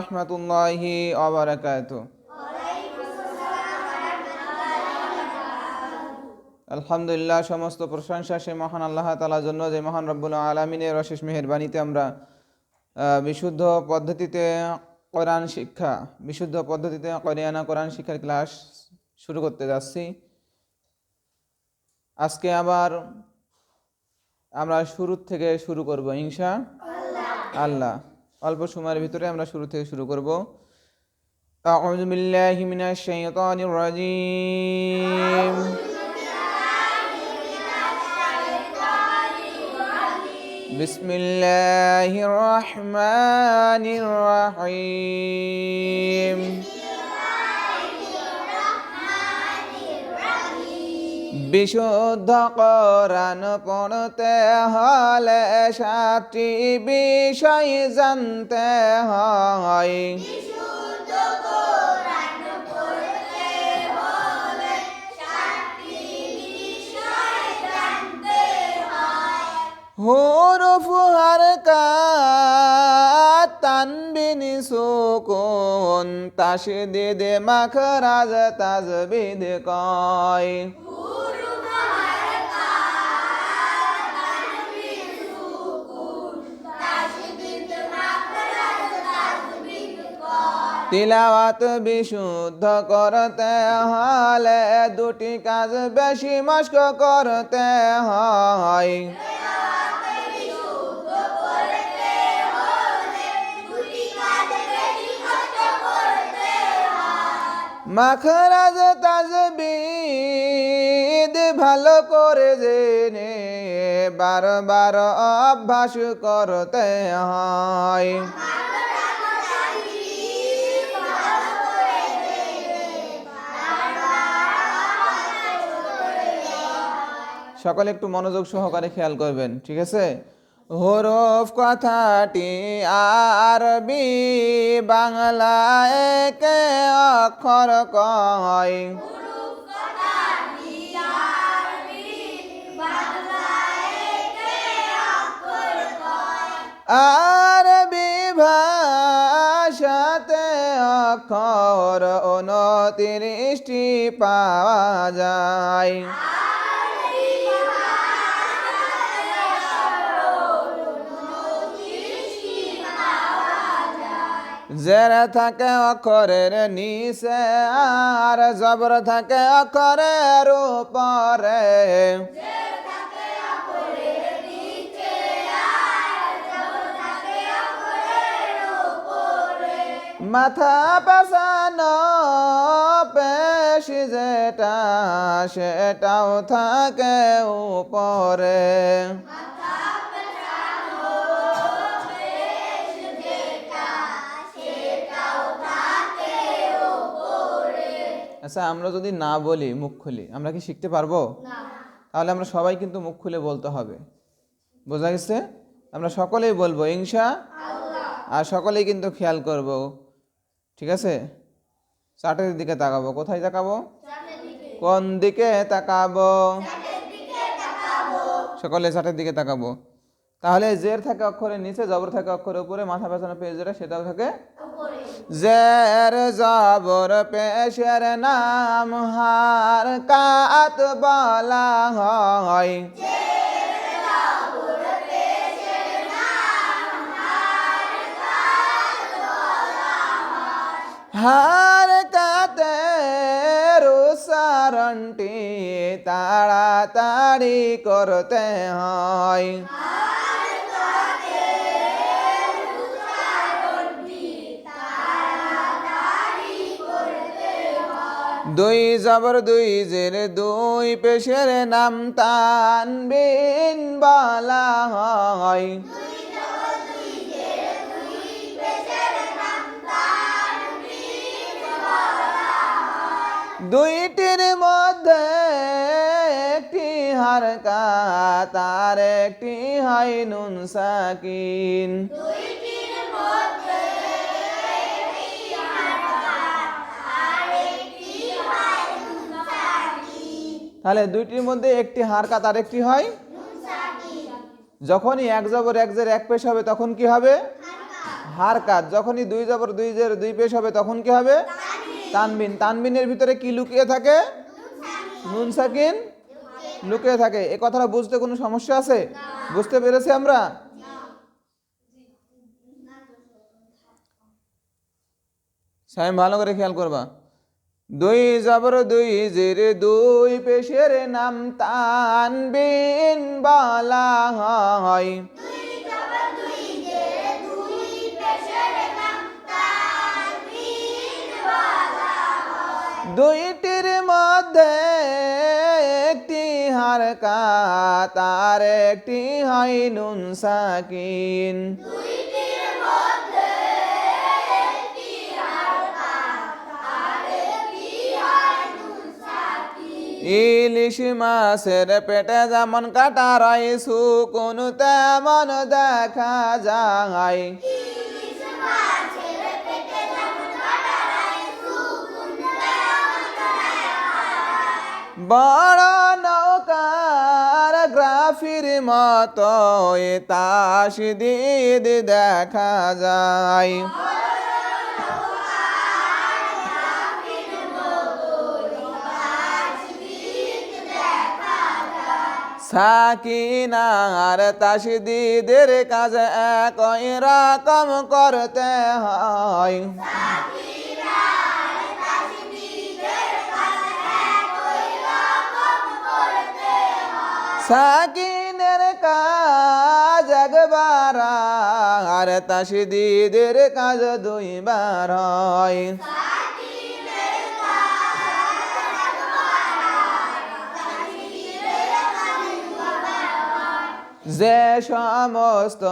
রহমতুল্লাহি অবরাকাত আলহামদুলিল্লাহ, সমস্ত প্রশংসা সে মহান আল্লাহ তালার জন্য, যে মহান রব্বুল আলমিনের অশেষ মেহেরবানিতে আমরা বিশুদ্ধ পদ্ধতিতে কোরআন শিক্ষা, বিশুদ্ধ পদ্ধতিতে কোরিয়ানা কোরআন শিক্ষার ক্লাস শুরু করতে যাচ্ছি। আজকে আবার আমরা শুরু থেকে শুরু করব, ইনশা আল্লাহ। অল্প সময়ের ভিতরে আমরা শুরু থেকে শুরু করব أعوذ بالله من الشيطان الرجيم بسم الله الرحمن الرحيم বিশুদ্ধ কোরআন পড়তে হলে সাতটি বিষয় জানতে হয়। হুরুফ হারকাত তানবিন সুকুন তাসদিদ মাখরাজ তাজবিদ কয়। তিলাওয়াত বিশুদ্ধ করতে হলে দুটি কাজ বেশি মস্ক করতে হয়। মাখরাজ, তাজবিদ ভালো করে জেনে বারবার অভ্যাস করতে হয়। সকলে একটু মনোযোগ সহকারে খেয়াল করবেন ঠিক আছে? হরফ কথাটি আরবি বাংলা একে অক্ষর কয়। আরবি ভাষাতে অক্ষর উনত্রিশটি পাওয়া যায়। জের থাকে অক্ষরের নিচে, আর জবর থাকে অক্ষরের উপরে। মাথা পেছানো পেশি যেটা, সেটাও থাকে উপরে। আচ্ছা আমরা যদি না বলি মুখ খুলি আমরা কি শিখতে পারব? তাহলে আমরা সবাই কিন্তু মুখ খুলে বলতে হবে। বোঝা গেছে? আমরা সকলেই বলব ইনশা আর সকলেই কিন্তু খেয়াল করব। ঠিক আছে? চাটের দিকে তাকাবো। কোথায় তাকাবো? কোন দিকে তাকাবো? সকলে চাটের দিকে তাকাবো। তাহলে জের থাকে অক্ষরের নিচে জবর থাকে অক্ষরের উপরে মাথা পেছানো পেজ যেটা সেটাও থাকে জের জবর পেশের নাম হার কাত বলা হয়। হার কাতে রুসারণটি তাড়াতাড়ি করতে হয়। দুই জবর, দুই জের, দুই পেশের নাম তানবিন বলা হয়। দুইটির মধ্যে একটি হারকা, তার একটি হয় নুন সাকিন। তাহলে দুইটির মধ্যে একটি হারকা তার একটি হয় যখনই এক জবর এক জের এক পেশ হবে তখন কি হবে? হার কাজ যখনই দুই জবর দুই জের দুই পেশ হবে তখন কি হবে? তানবিন। তানবিনের ভিতরে কি লুকিয়ে থাকে? নুন সাকিন লুকিয়ে থাকে। এ কথাটা বুঝতে কোনো সমস্যা আছে? বুঝতে পেরেছি আমরা? সাহেব ভালো করে খেয়াল করবা। দুই জবর দুই জের দুই পেশের নাম তানবিন বলা হয়। দুইটির মধ্যে একটি হারকাত আর একটি হয় নুন সাকিন। ইলিশ মাছের পেটে যেমন কাটা রয় সুকুন তেমন দেখা যায়। বড় নৌকার গ্রাফির মতো তাস দিদ দেখা যায়। সাকিনার তাসদিদের কাজ একই রকম করতে হয়। সাকিনের কাজ একবার আর তাসদিদের কাজ দুইবার হয়। যে সমস্ত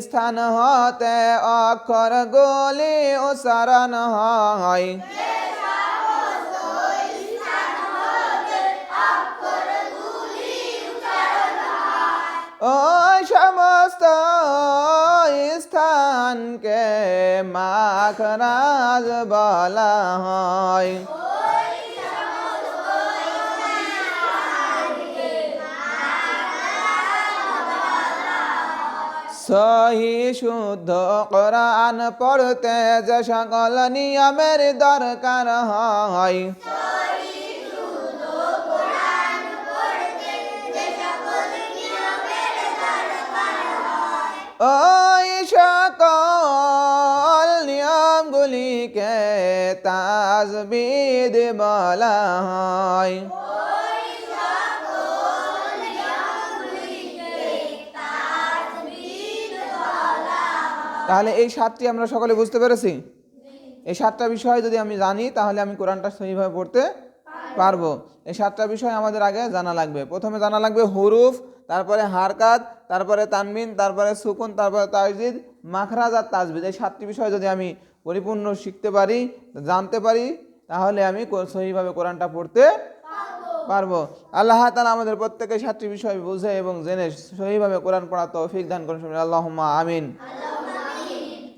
স্থান হতে অক্ষর গুলি উচ্চারণ হয়। ওই সমস্ত স্থানকে মাখরাজ বলা হয়। সহি শুদ্ধ কোরআন পড়তে যে সকল নিয়মের দরকার হয়। ওই সকল নিয়মগুলিকে তাজবিদ বলা হয়। তাহলে এই সাতটি আমরা সকলে বুঝতে পেরেছি? এই সাতটা বিষয় যদি আমি জানি, তাহলে আমি কোরআনটা সহিভাবে পড়তে পারব। এই সাতটা বিষয় আমাদের আগে জানা লাগবে। প্রথমে জানা লাগবে হুরুফ, তারপরে হারকাত, তারপরে তানমিন তারপরে সুকুন, তারপরে তাজদিদ মাখরাজ আর তাজবিদ। এই সাতটি বিষয় যদি আমি পরিপূর্ণ শিখতে পারি, জানতে পারি, তাহলে আমি সহিভাবে কোরআনটা পড়তে পারব। আল্লাহ তালা আমাদের প্রত্যেকে সাতটি বিষয় বুঝে এবং জেনে সহিভাবে কোরআন পড়া তৌফিক দান করেন। আল্লাহ আমিন।